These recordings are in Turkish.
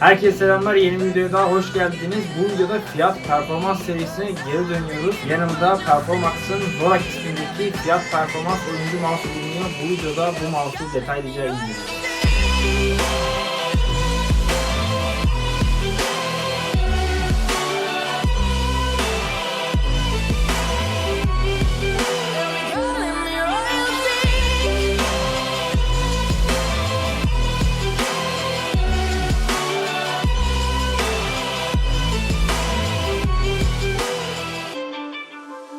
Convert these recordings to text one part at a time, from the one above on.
Herkese selamlar. Yeni bir videoya daha hoş geldiniz. Bu videoda fiyat performans serisine geri dönüyoruz. Yanımda Performax'ın Zorak ismindeki fiyat performans oyuncu mouse bulunuyor. Bu videoda bu mouse'u detaylıca inceliyoruz.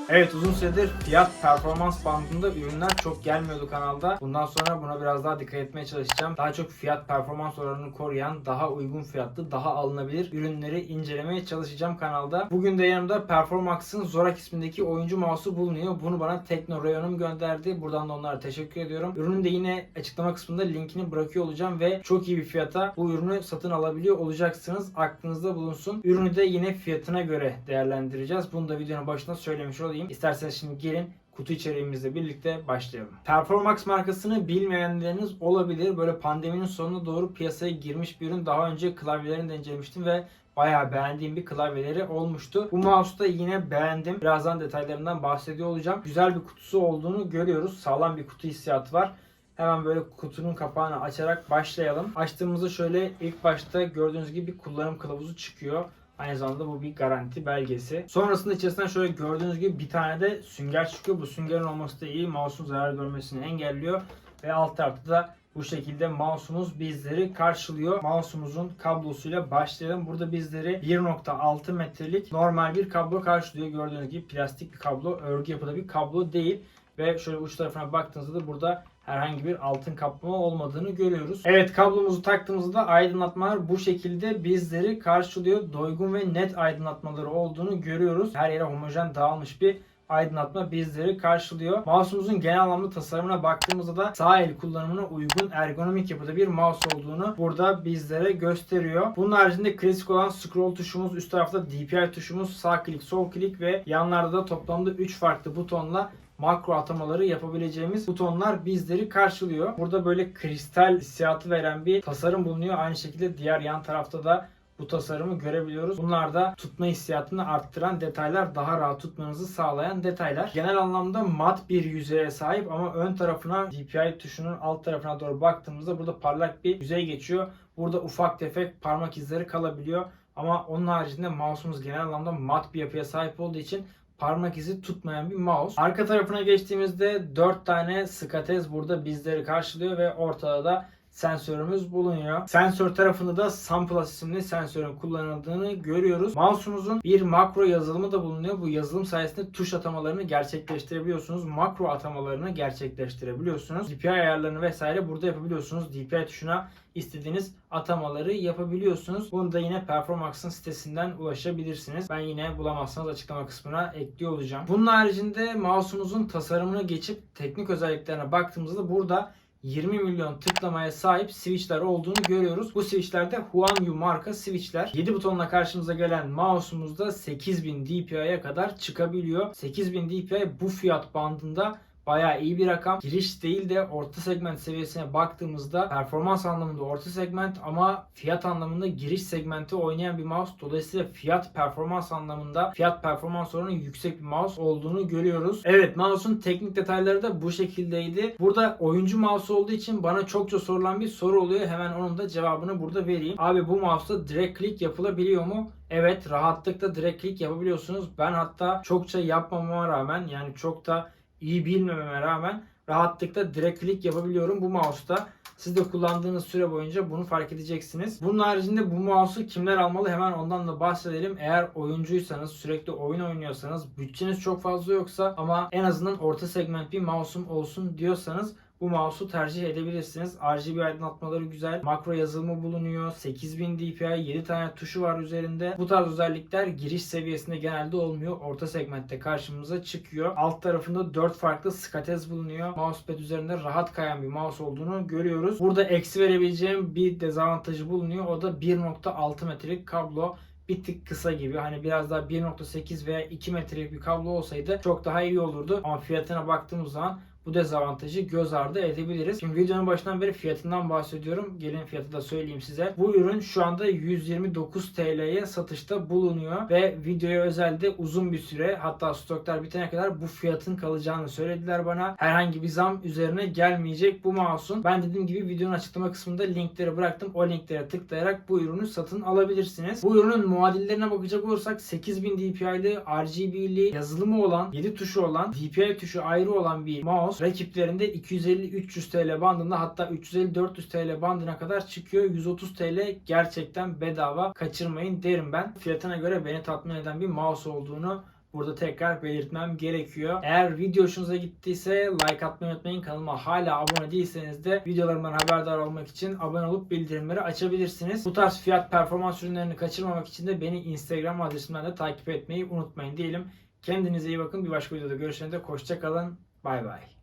Evet uzun süredir fiyat performans bandında ürünler çok gelmiyordu kanalda. Bundan sonra buna biraz daha dikkat etmeye çalışacağım. Daha çok fiyat performans oranını koruyan, daha uygun fiyatlı, daha alınabilir ürünleri incelemeye çalışacağım kanalda. Bugün de yanımda Performax'ın Zorak ismindeki oyuncu mouse'u bulunuyor. Bunu bana Tekno Rayon'um gönderdi. Buradan da onlara teşekkür ediyorum. Ürünün de yine açıklama kısmında linkini bırakıyor olacağım ve çok iyi bir fiyata bu ürünü satın alabiliyor olacaksınız. Aklınızda bulunsun. Ürünü de yine fiyatına göre değerlendireceğiz. Bunu da videonun başında söylemiş olayım. İsterseniz şimdi gelin kutu içeriğimizle birlikte başlayalım. Performax markasını bilmeyenleriniz olabilir. Böyle pandeminin sonuna doğru piyasaya girmiş bir ürün. Daha önce klavyelerini de incelemiştim ve bayağı beğendiğim bir klavyeleri olmuştu. Bu mouse'u da yine beğendim. Birazdan detaylarından bahsediyor olacağım. Güzel bir kutusu olduğunu görüyoruz. Sağlam bir kutu hissiyatı var. Hemen böyle kutunun kapağını açarak başlayalım. Açtığımızda şöyle ilk başta gördüğünüz gibi bir kullanım kılavuzu çıkıyor. Aynı zamanda bu bir garanti belgesi. Sonrasında içerisinden şöyle gördüğünüz gibi bir tane de sünger çıkıyor. Bu süngerin olması da iyi. Mouse'un zarar görmesini engelliyor. Ve alt tarafta da bu şekilde mouse'umuz bizleri karşılıyor. Mouse'umuzun kablosuyla başlayalım. Burada bizleri 1.6 metrelik normal bir kablo karşılıyor. Gördüğünüz gibi plastik bir kablo. Örgü yapıda bir kablo değil. Ve şöyle uç tarafına baktığınızda da burada herhangi bir altın kaplama olmadığını görüyoruz. Evet kablomuzu taktığımızda aydınlatmalar bu şekilde bizleri karşılıyor. Doygun ve net aydınlatmaları olduğunu görüyoruz. Her yere homojen dağılmış bir aydınlatma bizleri karşılıyor. Mouse'umuzun genel anlamda tasarımına baktığımızda da sağ el kullanımına uygun ergonomik yapıda bir mouse olduğunu burada bizlere gösteriyor. Bunun haricinde klasik olan scroll tuşumuz, üst tarafta DPI tuşumuz, sağ klik, sol klik ve yanlarda da toplamda 3 farklı butonla makro atamaları yapabileceğimiz butonlar bizleri karşılıyor. Burada böyle kristal hissiyatı veren bir tasarım bulunuyor. Aynı şekilde diğer yan tarafta da bu tasarımı görebiliyoruz. Bunlar da tutma hissiyatını arttıran detaylar, daha rahat tutmanızı sağlayan detaylar. Genel anlamda mat bir yüzeye sahip ama ön tarafına DPI tuşunun alt tarafına doğru baktığımızda burada parlak bir yüzey geçiyor. Burada ufak tefek parmak izleri kalabiliyor. Ama onun haricinde mouse'umuz genel anlamda mat bir yapıya sahip olduğu için parmak izi tutmayan bir mouse. Arka tarafına geçtiğimizde 4 tane skatez burada bizleri karşılıyor ve ortada da sensörümüz bulunuyor. Sensör tarafında da SunPlus isimli sensörün kullanıldığını görüyoruz. Mouse'umuzun bir makro yazılımı da bulunuyor. Bu yazılım sayesinde tuş atamalarını gerçekleştirebiliyorsunuz. Makro atamalarını gerçekleştirebiliyorsunuz. DPI ayarlarını vesaire burada yapabiliyorsunuz. DPI tuşuna istediğiniz atamaları yapabiliyorsunuz. Bunu da yine Performax'ın sitesinden ulaşabilirsiniz. Ben yine bulamazsanız açıklama kısmına ekliyor olacağım. Bunun haricinde mouse'umuzun tasarımına geçip teknik özelliklerine baktığımızda burada 20 milyon tıklamaya sahip switchler olduğunu görüyoruz. Bu switchler de Huanyu marka switchler. 7 butonla karşımıza gelen mouse'umuzda 8000 DPI'ye kadar çıkabiliyor. 8000 DPI bu fiyat bandında bayağı iyi bir rakam. Giriş değil de orta segment seviyesine baktığımızda performans anlamında orta segment ama fiyat anlamında giriş segmenti oynayan bir mouse. Dolayısıyla fiyat performans anlamında fiyat performans oranı yüksek bir mouse olduğunu görüyoruz. Evet mouse'un teknik detayları da bu şekildeydi. Burada oyuncu mouse olduğu için bana çokça sorulan bir soru oluyor. Hemen onun da cevabını burada vereyim. Abi bu mouse'da direkt click yapılabiliyor mu? Evet rahatlıkla direkt click yapabiliyorsunuz. Ben hatta çokça yapmamama rağmen yani çok da iyi bilmememe rağmen rahatlıkla direkt click yapabiliyorum bu mouse'da. Siz de kullandığınız süre boyunca bunu fark edeceksiniz. Bunun haricinde bu mouse'u kimler almalı hemen ondan da bahsedelim. Eğer oyuncuysanız, sürekli oyun oynuyorsanız, bütçeniz çok fazla yoksa ama en azından orta segment bir mouse'um olsun diyorsanız bu mouse'u tercih edebilirsiniz. RGB aydınlatmaları güzel. Makro yazılımı bulunuyor. 8000 DPI, 7 tane tuşu var üzerinde. Bu tarz özellikler giriş seviyesinde genelde olmuyor. Orta segmentte karşımıza çıkıyor. Alt tarafında 4 farklı skatez bulunuyor. Mousepad üzerinde rahat kayan bir mouse olduğunu görüyoruz. Burada eksi verebileceğim bir dezavantajı bulunuyor. O da 1.6 metrelik kablo bir tık kısa gibi. Hani biraz daha 1.8 veya 2 metrelik bir kablo olsaydı çok daha iyi olurdu. Ama fiyatına baktığımız zaman bu dezavantajı göz ardı edebiliriz. Şimdi videonun başından beri fiyatından bahsediyorum. Gelin fiyatı da söyleyeyim size. Bu ürün şu anda 129 TL'ye satışta bulunuyor ve videoya özelde uzun bir süre hatta stoklar bitene kadar bu fiyatın kalacağını söylediler bana. Herhangi bir zam üzerine gelmeyecek bu mouse'un. Ben dediğim gibi videonun açıklama kısmında linkleri bıraktım. O linklere tıklayarak bu ürünü satın alabilirsiniz. Bu ürünün muadillerine bakacak olursak 8000 DPI'li, RGB'li, yazılımı olan, 7 tuşu olan, DPI tuşu ayrı olan bir mouse rakiplerinde 250-300 TL bandında hatta 350-400 TL bandına kadar çıkıyor. 130 TL gerçekten bedava kaçırmayın derim ben. Fiyatına göre beni tatmin eden bir mouse olduğunu burada tekrar belirtmem gerekiyor. Eğer video hoşunuza gittiyse like atmayı unutmayın. Kanalıma hala abone değilseniz de videolarımdan haberdar olmak için abone olup bildirimleri açabilirsiniz. Bu tarz fiyat performans ürünlerini kaçırmamak için de beni Instagram adresimden de takip etmeyi unutmayın diyelim. Kendinize iyi bakın. Bir başka videoda görüşene dek hoşça kalın. Bay bay.